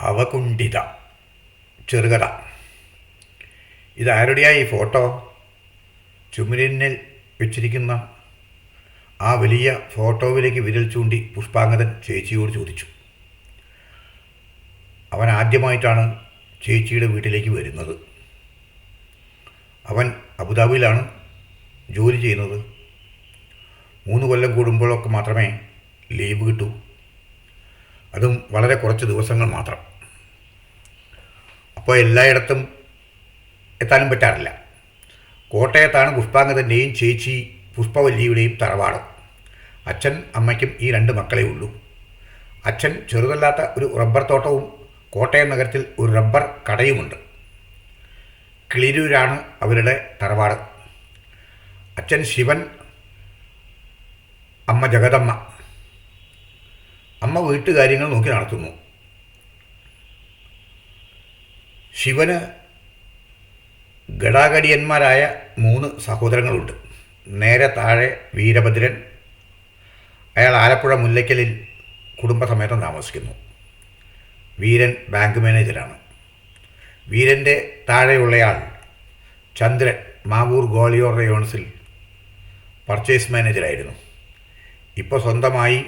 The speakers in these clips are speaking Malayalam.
അവകുണ്ഠിത ചെറുകഥ. ഇതാരുടെയാ ഈ ഫോട്ടോ? ചുമരിനിൽ വെച്ചിരിക്കുന്ന ആ വലിയ ഫോട്ടോവിലേക്ക് വിരൽ ചൂണ്ടി പുഷ്പാങ്കതൻ ചേച്ചിയോട് ചോദിച്ചു. അവൻ ആദ്യമായിട്ടാണ് ചേച്ചിയുടെ വീട്ടിലേക്ക് വരുന്നത്. അവൻ അബുദാബിയിലാണ് ജോലി ചെയ്യുന്നത്. മൂന്ന് കൊല്ലം കൂടുമ്പോഴൊക്കെ മാത്രമേ ലീവ് കിട്ടൂ. അതും വളരെ കുറച്ച് ദിവസങ്ങൾ മാത്രം. അപ്പോൾ എല്ലായിടത്തും എത്താനും പറ്റാറില്ല. കോട്ടയത്താണ് പുഷ്പാങ്കതന്റെയും ചേച്ചി പുഷ്പവല്ലിയുടെയും തറവാട്. അച്ഛൻ അമ്മയ്ക്കും ഈ രണ്ട് മക്കളേ ഉള്ളൂ. അച്ഛൻ ചെറുതല്ലാത്ത ഒരു റബ്ബർ തോട്ടവും കോട്ടയം നഗരത്തിൽ ഒരു റബ്ബർ കടയുമുണ്ട്. കിളിരൂരാണ് അവരുടെ തറവാട്. അച്ഛൻ ശിവൻ അമ്മ ജഗദമ്മ. അമ്മ വീട്ടുകാര്യങ്ങൾ നോക്കി നടത്തുന്നു. ശിവന് ഗടാഗടിയന്മാരായ മൂന്ന് സഹോദരങ്ങളുണ്ട്. നേരെ താഴെ വീരഭദ്രൻ അയാൾ ആലപ്പുഴ മുല്ലയ്ക്കലിൽ കുടുംബസമേതം താമസിക്കുന്നു. വീരൻ ബാങ്ക് മാനേജരാണ്. വീരന്റെ താഴെയുള്ളയാൾ ചന്ദ്രൻ മാവൂർ ഗോളിയോർ റയോൺസിൽ പർച്ചേസ് മാനേജറായിരുന്നു ഇപ്പോൾ സ്വന്തമായി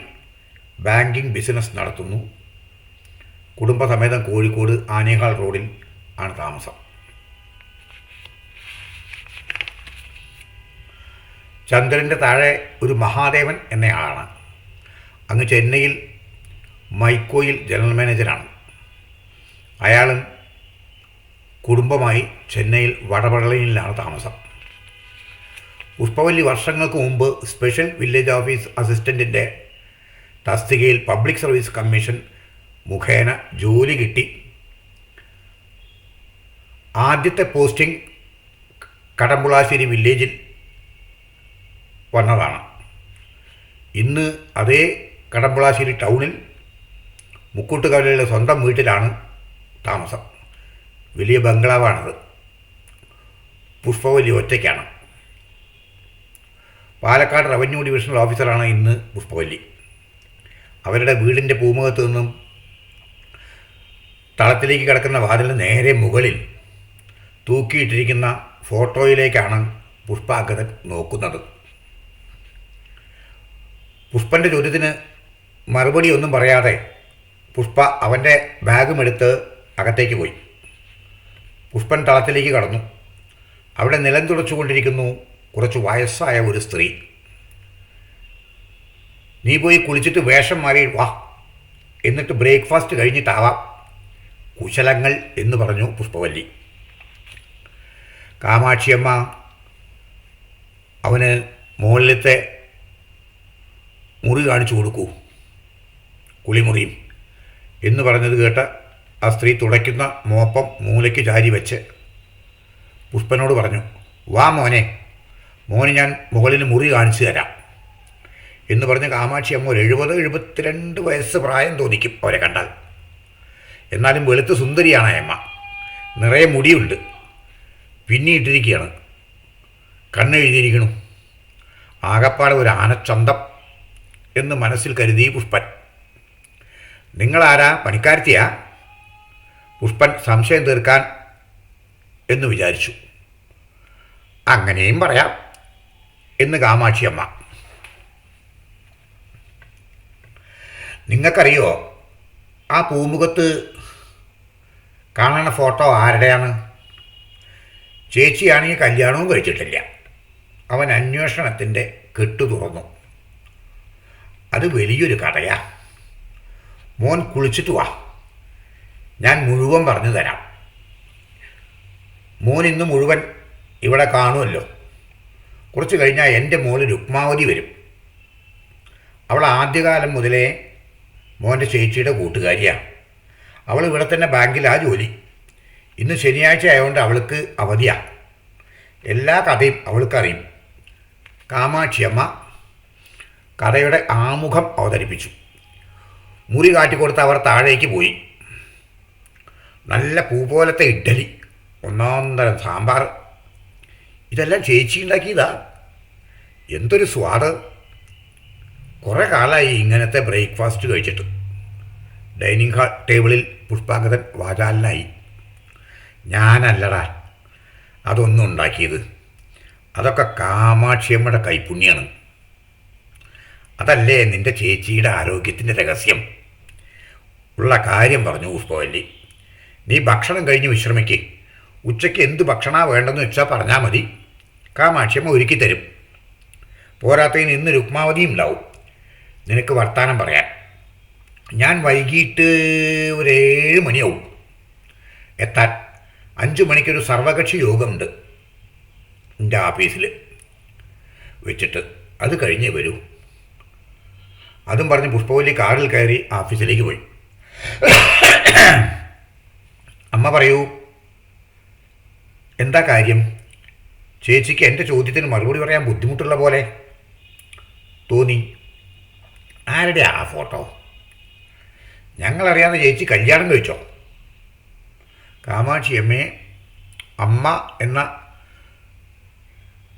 ബാങ്കിങ് ബിസിനസ് നടത്തുന്നു. കുടുംബസമേതം കോഴിക്കോട് ആനേഹാൾ റോഡിൽ ആണ് താമസം. ചന്ദ്രന്റെ താഴെ ഒരു മഹാദേവൻ എന്നയാളാണ് അങ്ങ് ചെന്നൈയിൽ മൈക്കോയിൽ ജനറൽ മാനേജരാണ് അയാളും കുടുംബമായി ചെന്നൈയിൽ വടപളയിലാണ് താമസം. പുഷ്പവല്ലി വർഷങ്ങൾക്ക് മുമ്പ് സ്പെഷ്യൽ വില്ലേജ് ഓഫീസ് അസിസ്റ്റന്റിന്റെ തസ്തികയിൽ പബ്ലിക് സർവീസ് കമ്മീഷൻ മുഖേന ജോലി കിട്ടി. ആദ്യത്തെ പോസ്റ്റിംഗ് കടമ്പുളാശ്ശേരി വില്ലേജിൽ വന്നതാണ്. ഇന്ന് അതേ കടമ്പുളാശ്ശേരി ടൗണിൽ മുക്കൂട്ടുകാലിലെ സ്വന്തം വീട്ടിലാണ് താമസം. വലിയ ബംഗ്ലാവാണത്. പുഷ്പവല്ലി ഒറ്റയ്ക്കാണ്. പാലക്കാട് റവന്യൂ ഡിവിഷണൽ ഓഫീസറാണ് ഇന്ന് പുഷ്പവല്ലി. അവരുടെ വീടിന്റെ പൂമുഖത്ത് നിന്നും തളത്തിലേക്ക് കിടക്കുന്ന വാതിലിന് നേരെ മുകളിൽ തൂക്കിയിട്ടിരിക്കുന്ന ഫോട്ടോയിലേക്കാണ് പുഷ്പാഗതൻ നോക്കുന്നത്. പുഷ്പന്റെ ചോദ്യത്തിന് മറുപടി ഒന്നും പറയാതെ പുഷ്പ അവന്റെ ബാഗും എടുത്ത് അകത്തേക്ക് പോയി. പുഷ്പൻ തളത്തിലേക്ക് കടന്നു. അവിടെ നിലം തുടച്ചുകൊണ്ടിരിക്കുന്നു കുറച്ച് വയസ്സായ ഒരു സ്ത്രീ. നീ പോയി കുളിച്ചിട്ട് വേഷം മാറി വാ. എന്നിട്ട് ബ്രേക്ക്ഫാസ്റ്റ് കഴിഞ്ഞിട്ടാവാം കുശലങ്ങൾ എന്ന് പറഞ്ഞു പുഷ്പവല്ലി. കാമാക്ഷിയമ്മ അവന് മുകളിലത്തെ മുറി കാണിച്ചു കൊടുക്കൂ. കുളിമുറിയും. എന്ന് പറഞ്ഞത് കേട്ട ആ സ്ത്രീ തുടയ്ക്കുന്ന മോപ്പം മൂലയ്ക്ക് ചാരി വെച്ച് പുഷ്പനോട് പറഞ്ഞു വാ മോനെ മോന് ഞാൻ മുകളിൽ മുറി കാണിച്ചു തരാം. എന്ന് പറഞ്ഞ കാമാക്ഷി അമ്മ ഒരു എഴുപത് എഴുപത്തിരണ്ട് വയസ്സ് പ്രായം തോന്നിക്കും അവരെ കണ്ടാൽ. എന്നാലും വെളുത്ത് സുന്ദരിയാണ് അമ്മ. നിറയെ മുടിയുണ്ട്. പിന്നിയിട്ടിരിക്കുകയാണ് കണ്ണെഴുതിയിരിക്കണു ആകപ്പാടെ ഒരു ആനച്ചന്തം എന്ന് മനസ്സിൽ കരുതി പുഷ്പൻ. നിങ്ങളാരാ? പണിക്കാരത്തിയാ? പുഷ്പൻ സംശയം തീർക്കാൻ എന്ന് വിചാരിച്ചു. അങ്ങനെയും പറയാം എന്ന് കാമാക്ഷിയമ്മ നിങ്ങൾക്കറിയോ ആ പൂമുഖത്ത് കാണുന്ന ഫോട്ടോ ആരുടെയാണ്? ചേച്ചിയാണെങ്കിൽ കല്യാണവും കഴിച്ചിട്ടില്ല. അവൻ അന്വേഷണത്തിന്റെ കെട്ടു തുറന്നു. അത് വലിയൊരു കഥയാ. മോൻ കുളിച്ചിട്ട് വാ. ഞാൻ മുഴുവൻ പറഞ്ഞു തരാം. മോൻ ഇന്ന് മുഴുവൻ ഇവിടെ കാണുമല്ലോ. കുറച്ച് കഴിഞ്ഞാൽ എന്റെ മോൾ രുക്മാവതി വരും. അവൾ ആദ്യകാലം മുതലേ മോന്റെ ചേച്ചിയുടെ കൂട്ടുകാരിയാണ് അവൾ ഇവിടെ തന്നെ ബാങ്കിലാ ജോലി. ഇന്ന് ശനിയാഴ്ച ആയതുകൊണ്ട് അവൾക്ക് അവധിയാണ് എല്ലാ കഥയും അവൾക്കറിയും കാമാക്ഷിയമ്മ കഥയുടെ ആമുഖം അവതരിപ്പിച്ചു. മുറി കാട്ടിക്കൊടുത്ത് അവർ താഴേക്ക് പോയി. നല്ല പൂ പോലത്തെ ഇഡ്ഡലി ഒന്നാം തരം സാമ്പാർ. ഇതെല്ലാം ചേച്ചി ഉണ്ടാക്കിയതാ. എന്തൊരു സ്വാദ്. കുറേ കാലമായി ഇങ്ങനത്തെ ബ്രേക്ക്ഫാസ്റ്റ് കഴിച്ചിട്ട്. ഡൈനിങ് ഹാൾ ടേബിളിൽ പുഷ്പാങ്കതൻ വാചാലനായി. ഞാനല്ലടാ. അതൊന്നും ഉണ്ടാക്കിയത്. അതൊക്കെ കാമാക്ഷിയമ്മയുടെ കൈപ്പുണ്യാണ് അതല്ലേ നിന്റെ ചേച്ചിയുടെ ആരോഗ്യത്തിന്റെ രഹസ്യം? ഉള്ള കാര്യം പറഞ്ഞു പുഷ്പവല്ലി നീ ഭക്ഷണം കഴിഞ്ഞ് വിശ്രമിക്കേ. ഉച്ചയ്ക്ക് എന്ത് ഭക്ഷണമാണ് വേണ്ടെന്ന് വെച്ചാൽ പറഞ്ഞാൽ മതി. കാമാക്ഷിയമ്മ ഒരുക്കി തരും. പോരാത്തതിന് ഇന്ന് രുക്മാവതിയും ഉണ്ടാവും. നിനക്ക് വർത്തമാനം പറയാൻ. ഞാൻ വൈകിട്ട് ഒരു ഏഴ് മണിയാവും. എത്താൻ. അഞ്ച് മണിക്കൊരു സർവകക്ഷി യോഗമുണ്ട് എന്റെ ഓഫീസിൽ വെച്ചിട്ട് അത് കഴിഞ്ഞേ വരൂ. അതും പറഞ്ഞ് പുഷ്പവല്ലി കാറിൽ കയറി ഓഫീസിലേക്ക് പോയി. അമ്മ പറയൂ എന്താ കാര്യം? ചേച്ചിക്ക് എന്റെ ചോദ്യത്തിന് മറുപടി പറയാൻ ബുദ്ധിമുട്ടുള്ള പോലെ തോന്നി. ആരുടെ ആ ഫോട്ടോ? ഞങ്ങളറിയാവുന്ന ചേച്ചി കല്യാണം കഴിച്ചോ? കാമാക്ഷി അമ്മയെ അമ്മ എന്ന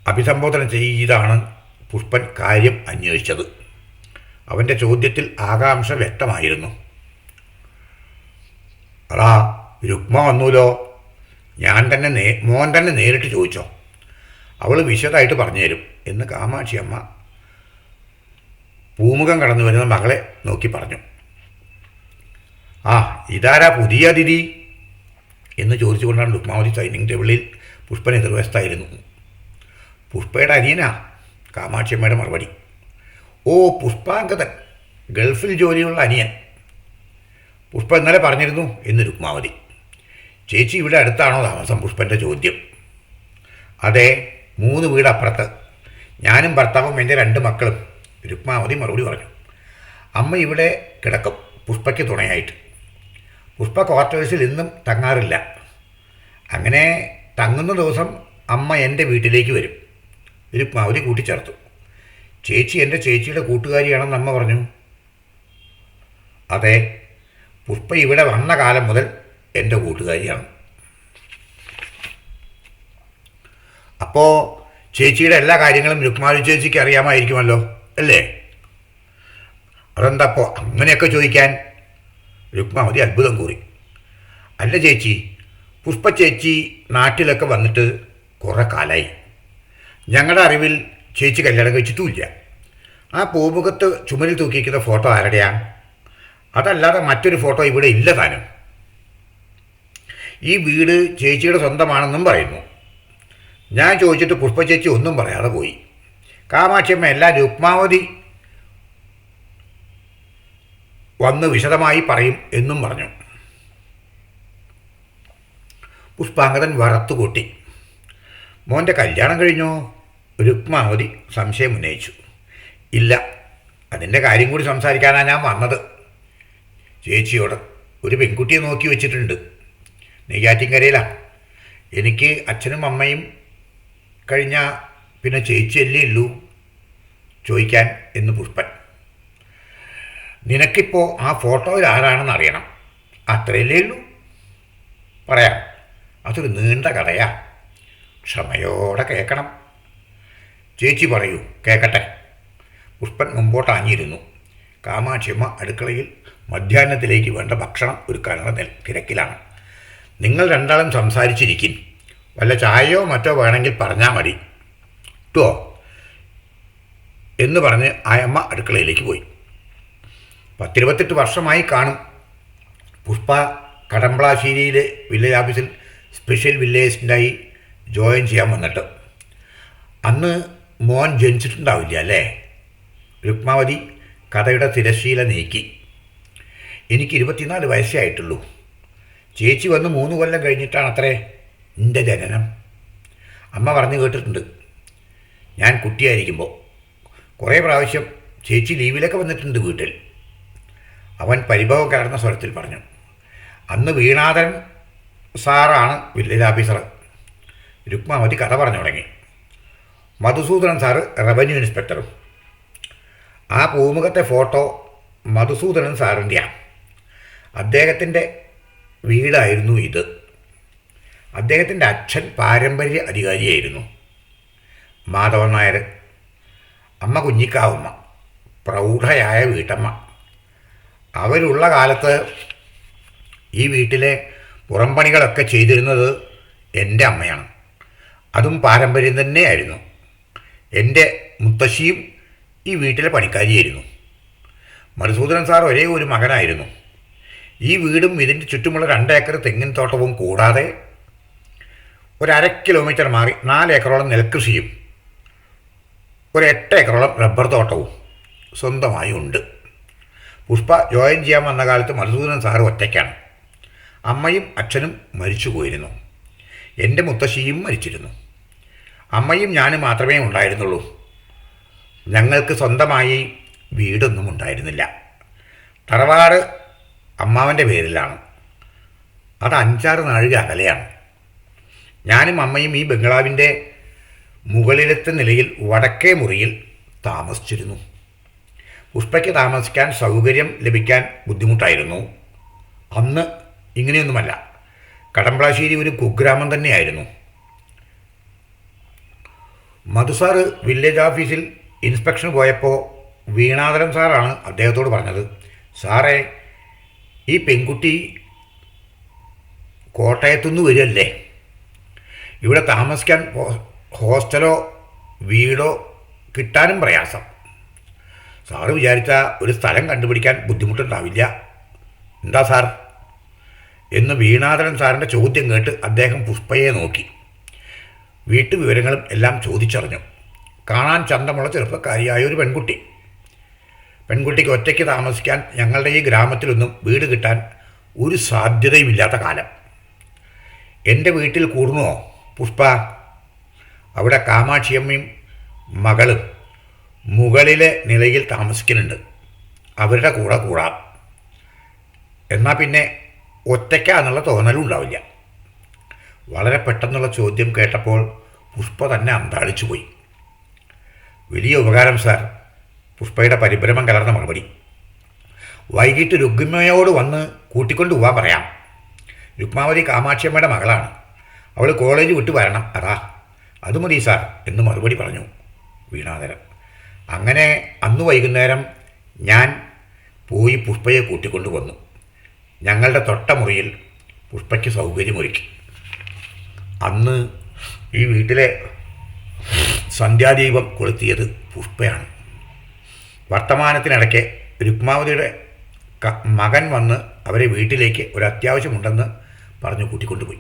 അഭിസംബോധന ചെയ്താണ് പുഷ്പൻ കാര്യം അന്വേഷിച്ചത്. അവന്റെ ചോദ്യത്തിൽ ആകാംക്ഷ വ്യക്തമായിരുന്നു. അടാ രുക്മ വന്നൂലോ? ഞാൻ തന്നെ നേ മോൻ തന്നെ നേരിട്ട് ചോദിച്ചോ? അവൾ വിശദമായിട്ട് പറഞ്ഞുതരും എന്ന് കാമാക്ഷി അമ്മ പൂമുഖം കടന്നു വരുന്ന മകളെ നോക്കി പറഞ്ഞു. ആ ഇതാരാ പുതിയ അതിഥി? എന്ന് ചോദിച്ചുകൊണ്ടാണ് രുക്മാവതി ഡൈനിങ് ടേബിളിൽ പുഷ്പൻ എതിർവശത്തായിരുന്നു പുഷ്പയുടെ അനിയനാ കാമാക്ഷിയമ്മയുടെ മറുപടി. ഓ പുഷ്പാങ്കതൻ ഗൾഫിൽ ജോലിയുള്ള അനിയൻ. പുഷ്പ ഇന്നലെ പറഞ്ഞിരുന്നു എന്ന് രുക്മാവതി ചേച്ചി ഇവിടെ അടുത്താണോ താമസം? പുഷ്പന്റെ ചോദ്യം. അതെ മൂന്ന് വീട് അപ്പുറത്ത് ഞാനും ഭർത്താവും എന്റെ രണ്ട് മക്കളും രുക്മാവതി മറുപടി പറഞ്ഞു. അമ്മ ഇവിടെ കിടക്കും പുഷ്പയ്ക്ക് തുണയായിട്ട്. പുഷ്പ ക്വാർട്ടേഴ്സിൽ ഇന്നും തങ്ങാറില്ല. അങ്ങനെ തങ്ങുന്ന ദിവസം അമ്മ എന്റെ വീട്ടിലേക്ക് വരും. ഒരു രുക്മാവതി കൂട്ടിച്ചേർത്തു. ചേച്ചി എന്റെ ചേച്ചിയുടെ കൂട്ടുകാരിയാണെന്ന് അമ്മ പറഞ്ഞു. അതെ പുഷ്പ ഇവിടെ വന്ന കാലം മുതൽ എന്റെ കൂട്ടുകാരിയാണ്. അപ്പോൾ ചേച്ചിയുടെ എല്ലാ കാര്യങ്ങളും രുക്മാവതി ചേച്ചിക്ക് അറിയാമായിരിക്കുമല്ലോ അല്ലേ? അതെന്താ അപ്പോൾ അങ്ങനെയൊക്കെ ചോദിക്കാൻ രുക്മാവതി അത്ഭുതം കൂറി. അല്ല ചേച്ചി പുഷ്പ ചേച്ചി നാട്ടിലൊക്കെ വന്നിട്ട് കുറേ കാലമായി ഞങ്ങളുടെ അറിവിൽ ചേച്ചി കല്യാണം കഴിച്ചിട്ടുമില്ല. ആ പൂമുഖത്ത് ചുമരിൽ തൂക്കിയിരിക്കുന്ന ഫോട്ടോ ആരുടെയാണ് അതല്ലാതെ മറ്റൊരു ഫോട്ടോ ഇവിടെ ഇല്ല താനും. ഈ വീട് ചേച്ചിയുടെ സ്വന്തമാണെന്നും പറയുന്നു. ഞാൻ ചോദിച്ചിട്ട് പുഷ്പ ചേച്ചി ഒന്നും പറയാതെ പോയി. കാമാക്ഷിയമ്മ എല്ലാം രുക്മാവതി വന്ന് വിശദമായി പറയും എന്നും പറഞ്ഞു. പുഷ്പാങ്കതൻ വറത്തുകൂട്ടി. മോന്റെ കല്യാണം കഴിഞ്ഞോ? രുക്മാവതി സംശയം ഉന്നയിച്ചു. ഇല്ല അതിന്റെ കാര്യം കൂടി സംസാരിക്കാനാണ് ഞാൻ വന്നത്. ചേച്ചിയോട് ഒരു പെൺകുട്ടിയെ നോക്കി വെച്ചിട്ടുണ്ട്. നെയ്യാറ്റിൻകരയിലാണ് എനിക്ക് അച്ഛനും അമ്മയും കഴിഞ്ഞ പിന്നെ ചേച്ചിയല്ലേ ഉള്ളൂ. ചോദിക്കാൻ എന്ന് പുഷ്പൻ. നിനക്കിപ്പോൾ ആ ഫോട്ടോയിൽ ആരാണെന്ന് അറിയണം. അത്രയല്ലേ ഉള്ളൂ. പറയാം. അതൊരു നീണ്ട കഥയാ. ക്ഷമയോടെ കേൾക്കണം. ചേച്ചി പറയൂ കേൾക്കട്ടെ. പുഷ്പൻ മുമ്പോട്ടാഞ്ഞിരുന്നു കാമാക്ഷിയമ്മ അടുക്കളയിൽ മധ്യാഹ്നത്തിലേക്ക് വേണ്ട ഭക്ഷണം ഒരുക്കാനുള്ള തിരക്കിലാണ്. നിങ്ങൾ രണ്ടാളും സംസാരിച്ചിരിക്കും. വല്ല ചായയോ മറ്റോ വേണമെങ്കിൽ പറഞ്ഞാൽ മതി. ട്ടോ. എന്ന് പറഞ്ഞ് ആയമ്മ അടുക്കളയിലേക്ക് പോയി. പത്തിരുപത്തെട്ട് വർഷമായി കാണും. പുഷ്പ കടമ്പളാശ്ശേരിയിലെ വില്ലേജ് ഓഫീസിൽ സ്പെഷ്യൽ വില്ലേജിന്റായി ജോയിൻ ചെയ്യാൻ വന്നിട്ട്. അന്ന് മോൻ ജനിച്ചിട്ടുണ്ടാവില്ല അല്ലേ? രുക്മാവതി കഥയുടെ തിരശ്ശീല നീക്കി. എനിക്ക് ഇരുപത്തിനാല് വയസ്സേ ആയിട്ടുള്ളൂ. ചേച്ചി വന്ന് മൂന്ന് കൊല്ലം കഴിഞ്ഞിട്ടാണ് അത്രേ എന്റെ ജനനം. അമ്മ പറഞ്ഞു കേട്ടിട്ടുണ്ട്. ഞാൻ കുട്ടിയായിരിക്കുമ്പോൾ കുറേ പ്രാവശ്യം ചേച്ചി ലീവിലൊക്കെ വന്നിട്ടുണ്ട് വീട്ടിൽ. അവൻ പരിഭവം കലർന്ന സ്വരത്തിൽ പറഞ്ഞു. അന്ന് വീണാഥൻ സാറാണ് വില്ലേജ് ഓഫീസർ രുക്മാവതി കഥ പറഞ്ഞു തുടങ്ങി. മധുസൂദനൻ സാറ് റവന്യൂ ഇൻസ്പെക്ടറും ആ പൂമുഖത്തെ ഫോട്ടോ മധുസൂദനൻ സാറിന്റെയാണ് അദ്ദേഹത്തിന്റെ വീടായിരുന്നു ഇത്. അദ്ദേഹത്തിന്റെ അച്ഛൻ പാരമ്പര്യ അധികാരിയായിരുന്നു. മാധവൻ നായർ അമ്മ കുഞ്ഞിക്കാവുമ്മ പ്രൗഢയായ വീട്ടമ്മ. അവരുള്ള കാലത്ത് ഈ വീട്ടിലെ പുറംപണികളൊക്കെ ചെയ്തിരുന്നത് എന്റെ അമ്മയാണ്. അതും പാരമ്പര്യം തന്നെയായിരുന്നു. എന്റെ മുത്തശ്ശിയും ഈ വീട്ടിലെ പണിക്കാരിയായിരുന്നു. മധുസൂദനൻ സാർ ഒരേ ഒരു മകനായിരുന്നു. ഈ വീടും ഇതിന്റെ ചുറ്റുമുള്ള രണ്ട് ഏക്കർ തെങ്ങിൻ തോട്ടവും കൂടാതെ ഒരര കിലോമീറ്റർ മാറി നാല് ഏക്കറോളം നെൽകൃഷിയും ഒരു എട്ട് ഏക്കറോളം റബ്ബർ തോട്ടവും സ്വന്തമായി ഉണ്ട്. പുഷ്പ ജോയിൻ ചെയ്യാൻ വന്ന കാലത്ത് മധുസൂദനൻ സാറ് ഒറ്റയ്ക്കാണ്. അമ്മയും അച്ഛനും മരിച്ചു പോയിരുന്നു. എന്റെ മുത്തശ്ശിയും മരിച്ചിരുന്നു. അമ്മയും ഞാനും മാത്രമേ ഉണ്ടായിരുന്നുള്ളൂ. ഞങ്ങൾക്ക് സ്വന്തമായി വീടൊന്നും ഉണ്ടായിരുന്നില്ല. തറവാട് അമ്മാവന്റെ പേരിലാണ്. അത് അഞ്ചാറ് നാഴിക അകലെയാണ്. ഞാനും അമ്മയും ഈ ബംഗ്ലാവിന്റെ മുകളിലത്തെ നിലയിൽ വടക്കേ മുറിയിൽ താമസിച്ചിരുന്നു. പുഷ്പയ്ക്ക് താമസിക്കാൻ സൗകര്യം ലഭിക്കാൻ ബുദ്ധിമുട്ടായിരുന്നു. അന്ന് ഇങ്ങനെയൊന്നുമല്ല. കടമ്പ്രാശ്ശേരി ഒരു കുഗ്രാമം തന്നെയായിരുന്നു. മധുസാറ് വില്ലേജ് ഓഫീസിൽ ഇൻസ്പെക്ഷൻ പോയപ്പോൾ വീണാധരൻ സാറാണ് അദ്ദേഹത്തോട് പറഞ്ഞത്. സാറേ ഈ പെൺകുട്ടി കോട്ടയത്തുനിന്ന് വരുമല്ലേ ഇവിടെ താമസിക്കാൻ ഹോസ്റ്റലോ വീടോ കിട്ടാനും പ്രയാസം. സാറ് വിചാരിച്ച ഒരു സ്ഥലം കണ്ടുപിടിക്കാൻ ബുദ്ധിമുട്ടുണ്ടാവില്ല. എന്താ സാർ? എന്ന് വീണാധരൻ സാറിന്റെ ചോദ്യം കേട്ട് അദ്ദേഹം പുഷ്പയെ നോക്കി. വീട്ടു വിവരങ്ങളും എല്ലാം ചോദിച്ചറിഞ്ഞു. കാണാൻ ചന്തമുള്ള ചെറുപ്പക്കാരിയായ ഒരു പെൺകുട്ടി. പെൺകുട്ടിക്ക് ഒറ്റയ്ക്ക് താമസിക്കാൻ ഞങ്ങളുടെ ഈ ഗ്രാമത്തിലൊന്നും വീട് കിട്ടാൻ ഒരു സാധ്യതയുമില്ലാത്ത കാലം. എന്റെ വീട്ടിൽ കൂടുന്നോ പുഷ്പ? അവിടെ കാമാക്ഷിയമ്മയും മകളും മുകളിലെ നിലയിൽ താമസിക്കുന്നുണ്ട്. അവരുടെ കൂടെ കൂടാം. എന്നാൽ പിന്നെ ഒറ്റയ്ക്കാന്നുള്ള തോന്നലും ഉണ്ടാവില്ല. വളരെ പെട്ടെന്നുള്ള ചോദ്യം കേട്ടപ്പോൾ പുഷ്പ തന്നെ അന്താളിച്ചു പോയി. വലിയ ഉപകാരം സാർ. പുഷ്പയുടെ പരിഭ്രമം കലർന്ന മറുപടി. വൈകിട്ട് രുഗ്മയോട് വന്ന് കൂട്ടിക്കൊണ്ട് പോവാൻ പറയാം. രുക്മാവതി കാമാക്ഷിയമ്മയുടെ മകളാണ്. അവൾ കോളേജ് വിട്ട് വരണം. അതാ. അത് മതി സാർ എന്ന് മറുപടി പറഞ്ഞു. വീണാധരൻ അങ്ങനെ അന്ന് വൈകുന്നേരം ഞാൻ പോയി പുഷ്പയെ കൂട്ടിക്കൊണ്ടു വന്നു. ഞങ്ങളുടെ തൊട്ടമുറിയിൽ പുഷ്പയ്ക്ക് സൗകര്യമൊരുക്കി. അന്ന് ഈ വീട്ടിലെ സന്ധ്യാദീപം കൊളുത്തിയത് പുഷ്പയാണ്. വർത്തമാനത്തിനിടയ്ക്ക് രുക്മാവതിയുടെ മകൻ വന്ന് അവരെ വീട്ടിലേക്ക് ഒരു അത്യാവശ്യമുണ്ടെന്ന് പറഞ്ഞു കൂട്ടിക്കൊണ്ടുപോയി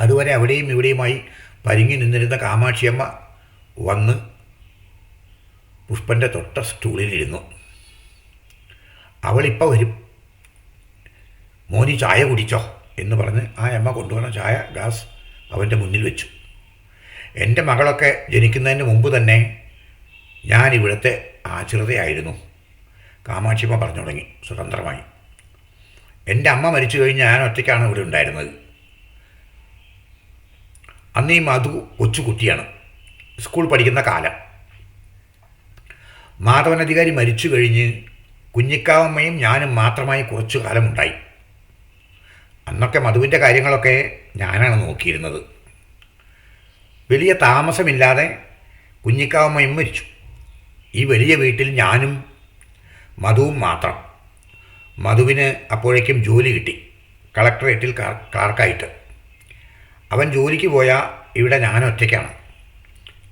അതുവരെ അവിടെയും ഇവിടെയുമായി പരിങ്ങി നിന്നിരുന്ന കാമാക്ഷിയമ്മ വന്ന് പുഷ്പന്റെ തൊട്ട സ്റ്റൂളിലിരുന്നു. അവളിപ്പോൾ വരും. മോനി ചായ കുടിച്ചോ എന്ന് പറഞ്ഞ് ആ അമ്മ കൊണ്ടുവന്ന ചായ ഗ്ലാസ് അവന്റെ മുന്നിൽ വെച്ചു. എന്റെ മകളൊക്കെ ജനിക്കുന്നതിന് മുമ്പ് തന്നെ ഞാൻ ഇവിടുത്തെ ആശ്രിതയായിരുന്നു. കാമാക്ഷിയമ്മ പറഞ്ഞു തുടങ്ങി സ്വതന്ത്രമായി. എന്റെ അമ്മ മരിച്ചു കഴിഞ്ഞ് ഞാൻ ഒറ്റയ്ക്കാണ് ഇവിടെ ഉണ്ടായിരുന്നത്. അന്ന് ഈ മധു കൊച്ചു കുട്ടിയാണ് സ്കൂൾ പഠിക്കുന്ന കാലം. മാധവനധികാരി മരിച്ചു കഴിഞ്ഞ് കുഞ്ഞിക്കാവമ്മയും ഞാനും മാത്രമായി കുറച്ചു കാലമുണ്ടായി. അന്നൊക്കെ മധുവിന്റെ കാര്യങ്ങളൊക്കെ ഞാനാണ് നോക്കിയിരുന്നത്. വലിയ താമസമില്ലാതെ കുഞ്ഞിക്കാവമ്മയും മരിച്ചു. ഈ വലിയ വീട്ടിൽ ഞാനും മധുവും മാത്രം. മധുവിന് അപ്പോഴേക്കും ജോലി കിട്ടി കളക്ടറേറ്റിൽ ക്ലാർക്കായിട്ട്. അവൻ ജോലിക്ക് പോയാൽ ഇവിടെ ഞാൻ ഒറ്റയ്ക്കാണ്.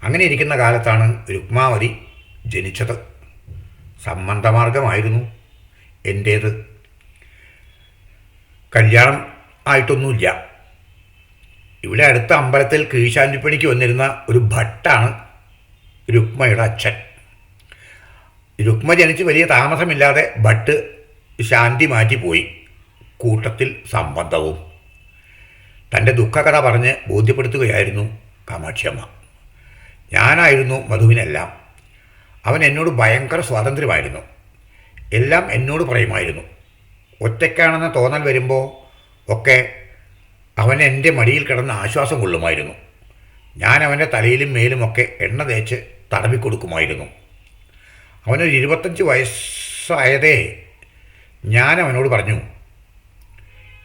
അങ്ങനെ ഇരിക്കുന്ന കാലത്താണ് രുക്മാവതി ജനിച്ചത് സംബന്ധമാർഗമായിരുന്നു എന്റേത് കല്യാണം ആയിട്ടൊന്നുമില്ല. ഇവിടെ അടുത്ത അമ്പലത്തിൽ കീഴ്ശാന്തിപ്പണിക്ക് വന്നിരുന്ന ഒരു ഭട്ടാണ് രുക്മയുടെ അച്ഛൻ. രുക്മ ജനിച്ച് വലിയ താമസമില്ലാതെ ഭട്ട് ശാന്തി മാറ്റിപ്പോയി. കൂട്ടത്തിൽ സംബന്ധവും. തന്റെ ദുഃഖകഥ പറഞ്ഞ് ബോധ്യപ്പെടുത്തുകയായിരുന്നു കാമാക്ഷിയമ്മ. ഞാനായിരുന്നു മധുവിനെല്ലാം. അവൻ എന്നോട് ഭയങ്കര സ്വാതന്ത്ര്യമായിരുന്നു. എല്ലാം എന്നോട് പറയുമായിരുന്നു. ഒറ്റയ്ക്കാണെന്ന തോന്നൽ വരുമ്പോൾ ഒക്കെ അവൻ എന്റെ മടിയിൽ കിടന്ന് ആശ്വാസം കൊള്ളുമായിരുന്നു. ഞാൻ അവന്റെ തലയിലും മേലുമൊക്കെ എണ്ണ തേച്ച് തടവിക്കൊടുക്കുമായിരുന്നു. അവനൊരു ഇരുപത്തഞ്ച് വയസ്സായതേ ഞാൻ അവനോട് പറഞ്ഞു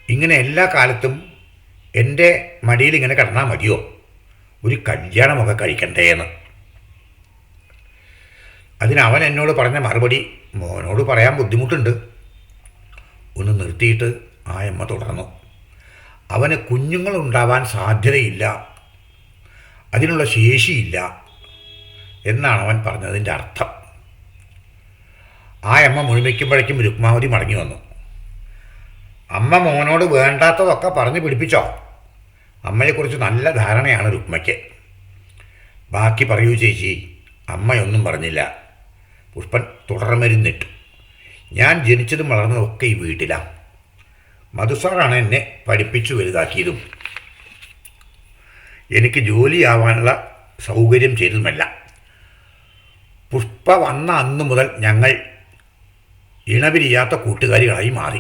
ഇങ്ങനെ എല്ലാ കാലത്തും എന്റെ മടിയിൽ ഇങ്ങനെ കിടന്നാൽ മതിയോ? ഒരു കല്യാണമൊക്കെ കഴിക്കണ്ടേ എന്ന് അതിന് അവൻ എന്നോട് പറഞ്ഞ മറുപടി മോനോട് പറയാൻ ബുദ്ധിമുട്ടുണ്ട്. ഒന്ന് നിർത്തിയിട്ട് ആ അമ്മ തുടർന്നു. അവന് കുഞ്ഞുങ്ങളുണ്ടാവാൻ സാധ്യതയില്ല. അതിനുള്ള ശേഷിയില്ല എന്നാണ് അവൻ പറഞ്ഞതിന്റെ അർത്ഥം. ആ അമ്മ മുഴുമിക്കുമ്പോഴേക്കും രുക്മാവതി മടങ്ങി വന്നു. അമ്മ മോനോട് വേണ്ടാത്തതൊക്കെ പറഞ്ഞു പിടിപ്പിച്ചോ? അമ്മയെക്കുറിച്ച് നല്ല ധാരണയാണ് രുക്മയ്ക്ക്. ബാക്കി പറയൂ ചേച്ചി അമ്മയൊന്നും പറഞ്ഞില്ല. പുഷ്പൻ തുടർമരുന്നിട്ടു ഞാൻ ജനിച്ചതും വളർന്നതൊക്കെ ഈ വീട്ടിലാണ് മധുസാറാണ് എന്നെ പഠിപ്പിച്ചു വലുതാക്കിയതും. എനിക്ക് ജോലിയാവാനുള്ള സൗകര്യം ചെയ്തതുമല്ല. പുഷ്പ വന്ന അന്നു മുതൽ ഞങ്ങൾ ഇണപിരിയാത്ത കൂട്ടുകാരികളായി മാറി.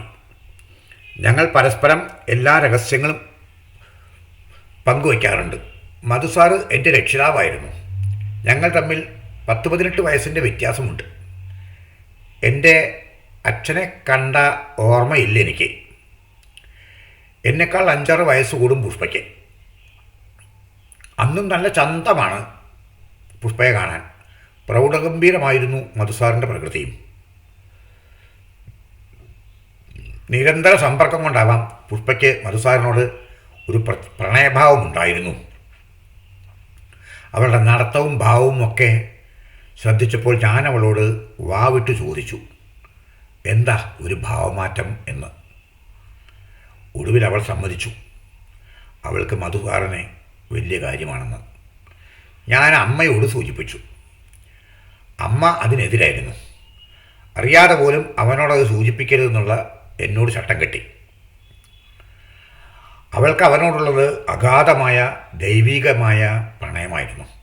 ഞങ്ങൾ പരസ്പരം എല്ലാ രഹസ്യങ്ങളും പങ്കുവയ്ക്കാറുണ്ട്. മധുസാറ് എന്റെ രക്ഷിതാവായിരുന്നു. ഞങ്ങൾ തമ്മിൽ പത്ത് പതിനെട്ട് വയസ്സിന്റെ വ്യത്യാസമുണ്ട്. എന്റെ അച്ഛനെ കണ്ട ഓർമ്മയില്ല എനിക്ക്. എന്നെക്കാൾ അഞ്ചാറ് വയസ്സ് കൂടും പുഷ്പയ്ക്ക്. അന്നും നല്ല ചന്തമാണ് പുഷ്പയെ കാണാൻ. പ്രൗഢഗംഭീരമായിരുന്നു മധുസാറിന്റെ പ്രകൃതിയും. നിരന്തര സമ്പർക്കം കൊണ്ടാവാം പുഷ്പയ്ക്ക് മധുസാറിനോട് ഒരു പ്ര പ്രണയഭാവം ഉണ്ടായിരുന്നു അവളുടെ നടത്തവും ഭാവവും ഒക്കെ ശ്രദ്ധിച്ചപ്പോൾ ഞാൻ അവളോട് വാവിട്ട് ചോദിച്ചു എന്താ ഒരു ഭാവമാറ്റം എന്ന്? ഒടുവിൽ അവൾ സമ്മതിച്ചു. അവൾക്ക് മധുകാരനെ വലിയ കാര്യമാണെന്ന്. ഞാൻ അമ്മയോട് സൂചിപ്പിച്ചു. അമ്മ അതിനെതിരായിരുന്നു. അറിയാതെ പോലും അവനോടത് സൂചിപ്പിക്കരുതെന്നുള്ള എന്നോട് ചട്ടം കെട്ടി. അവൾക്ക് അവനോടുള്ളത് അഗാധമായ ദൈവികമായ പ്രണയമായിരുന്നു.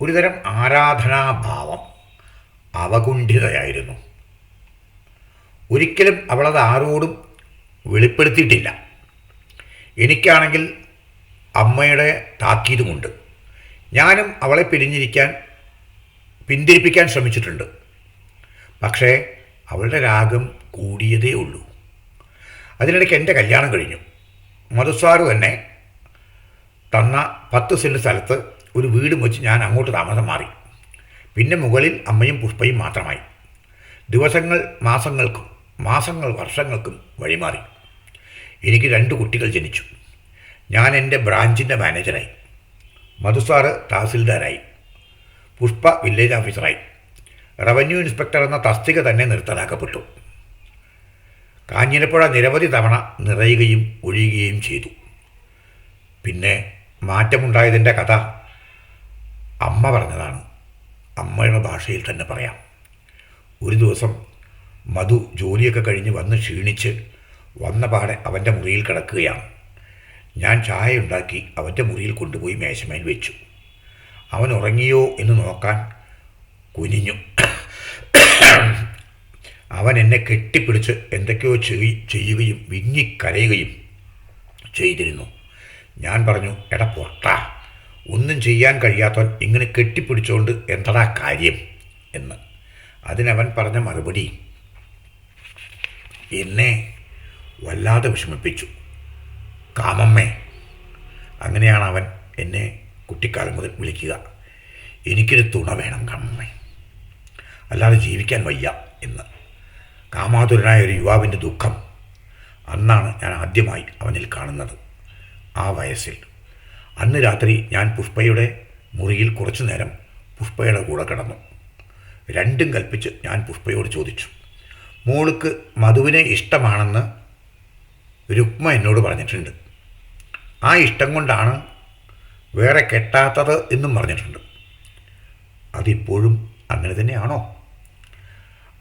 ഒരുതരം ആരാധനാഭാവം അവകുണ്ഠിതയായിരുന്നു. ഒരിക്കലും അവളത് ആരോടും വെളിപ്പെടുത്തിയിട്ടില്ല. എനിക്കാണെങ്കിൽ അമ്മയുടെ താക്കീതുമുണ്ട്. ഞാനും അവളെ പിരിഞ്ഞിരിക്കാൻ പിന്തിരിപ്പിക്കാൻ ശ്രമിച്ചിട്ടുണ്ട്. പക്ഷേ അവളുടെ രാഗം കൂടിയതേ ഉള്ളൂ. അതിനിടയ്ക്ക് എന്റെ കല്യാണം കഴിഞ്ഞു. മധുസാറ് തന്നെ തന്ന പത്ത് സെന്റ് സ്ഥലത്ത് ഒരു വീടും വെച്ച് ഞാൻ അങ്ങോട്ട് താമസം മാറി. പിന്നെ മുകളിൽ അമ്മയും പുഷ്പയും മാത്രമായി. ദിവസങ്ങൾ മാസങ്ങൾക്കും മാസങ്ങൾ വർഷങ്ങൾക്കും വഴിമാറി. എനിക്ക് രണ്ട് കുട്ടികൾ ജനിച്ചു. ഞാൻ എന്റെ ബ്രാഞ്ചിന്റെ മാനേജറായി. മധുസാറ് തഹസിൽദാരായി. പുഷ്പ വില്ലേജ് ഓഫീസറായി. റവന്യൂ ഇൻസ്പെക്ടർ എന്ന തസ്തിക തന്നെ നിർത്തലാക്കപ്പെട്ടു. കാഞ്ഞിരപ്പുഴ നിരവധി തവണ നിറയുകയും ഒഴിയുകയും ചെയ്തു. പിന്നെ മാറ്റമുണ്ടായതിന്റെ കഥ അമ്മ പറഞ്ഞതാണ്. അമ്മയുടെ ഭാഷയിൽ തന്നെ പറയാം. ഒരു ദിവസം മധു ജോലിയൊക്കെ കഴിഞ്ഞ് വന്ന് ക്ഷീണിച്ച് വന്ന പാടെ അവന്റെ മുറിയിൽ കിടക്കുകയാണ്. ഞാൻ ചായ ഉണ്ടാക്കി അവന്റെ മുറിയിൽ കൊണ്ടുപോയി മേശമേൽ വെച്ചു. അവൻ ഉറങ്ങിയോ എന്ന് നോക്കാൻ കുനിഞ്ഞു. അവൻ എന്നെ കെട്ടിപ്പിടിച്ച് എന്തൊക്കെയോ ചെയ് ചെയ്യുകയും വിങ്ങിക്കരയുകയും ചെയ്തിരുന്നു. ഞാൻ പറഞ്ഞു എടാ പൊട്ട ഒന്നും ചെയ്യാൻ കഴിയാത്തവൻ ഇങ്ങനെ കെട്ടിപ്പിടിച്ചുകൊണ്ട് എന്തടാ കാര്യം എന്ന്. അതിനവൻ പറഞ്ഞ മറുപടി എന്നെ വല്ലാതെ വിഷമിപ്പിച്ചു. കാമമ്മേ അങ്ങനെയാണ് അവൻ എന്നെ കുട്ടിക്കാലം മുതൽ വിളിക്കുക. എനിക്കൊരു തുണ വേണം കാമമ്മേ. അല്ലാതെ ജീവിക്കാൻ വയ്യ എന്ന്. കാമാതുരനായ ഒരു യുവാവിന്റെ ദുഃഖം അന്നാണ് ഞാൻ ആദ്യമായി അവനിൽ കാണുന്നത്. ആ വയസ്സിൽ അന്ന് രാത്രി ഞാൻ പുഷ്പയുടെ മുറിയിൽ കുറച്ചു നേരം പുഷ്പയുടെ കൂടെ കിടന്നു. രണ്ടും കൽപ്പിച്ച് ഞാൻ പുഷ്പയോട് ചോദിച്ചു മോൾക്ക് മധുവിനെ ഇഷ്ടമാണെന്ന് രുക്മ എന്നോട് പറഞ്ഞിട്ടുണ്ട്. ആ ഇഷ്ടം കൊണ്ടാണ് വേറെ കെട്ടാത്തത് എന്നും പറഞ്ഞിട്ടുണ്ട്. അതിപ്പോഴും അങ്ങനെ തന്നെയാണോ?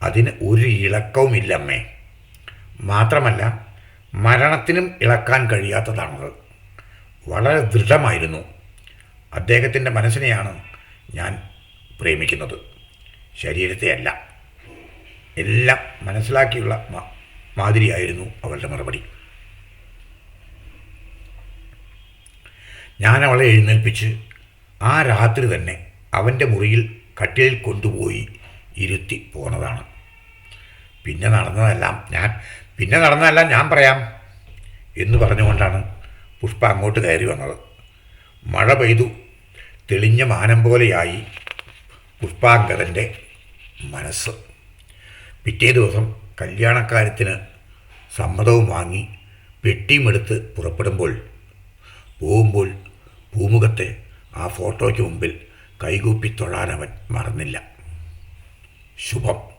അതിന് ഒരു ഇളക്കവും അമ്മേ മാത്രമല്ല മരണത്തിനും ഇളക്കാൻ കഴിയാത്തതാണത്. വളരെ ദൃഢമായിരുന്നു. അദ്ദേഹത്തിന്റെ മനസ്സിനെയാണ് ഞാൻ പ്രേമിക്കുന്നത്. ശരീരത്തെ അല്ല എല്ലാം മനസ്സിലാക്കിയുള്ള മാതിരിയായിരുന്നു അവളുടെ മറുപടി. ഞാൻ അവളെ എഴുന്നേൽപ്പിച്ച് ആ രാത്രി തന്നെ അവന്റെ മുറിയിൽ കട്ടിലിൽ കൊണ്ടുപോയി ഇരുത്തി പോന്നതാണ്. പിന്നെ നടന്നതെല്ലാം ഞാൻ പിന്നെ നടന്നതെല്ലാം ഞാൻ പറയാം എന്ന് പറഞ്ഞുകൊണ്ടാണ് പുഷ്പ അങ്ങോട്ട് കയറി വന്നത്. മഴ പെയ്തു. തെളിഞ്ഞ മാനം പോലെയായി പുഷ്പാങ്കദന്റെ മനസ്സ്. പിറ്റേ ദിവസം കല്യാണക്കാര്യത്തിന് സമ്മതവും വാങ്ങി പെട്ടിയുമെടുത്ത് പുറപ്പെടുമ്പോൾ പോകുമ്പോൾ പൂമുഖത്തെ ആ ഫോട്ടോയ്ക്ക് മുമ്പിൽ കൈകൂപ്പി തൊഴാനവൻ മറന്നില്ല. ശുഭം.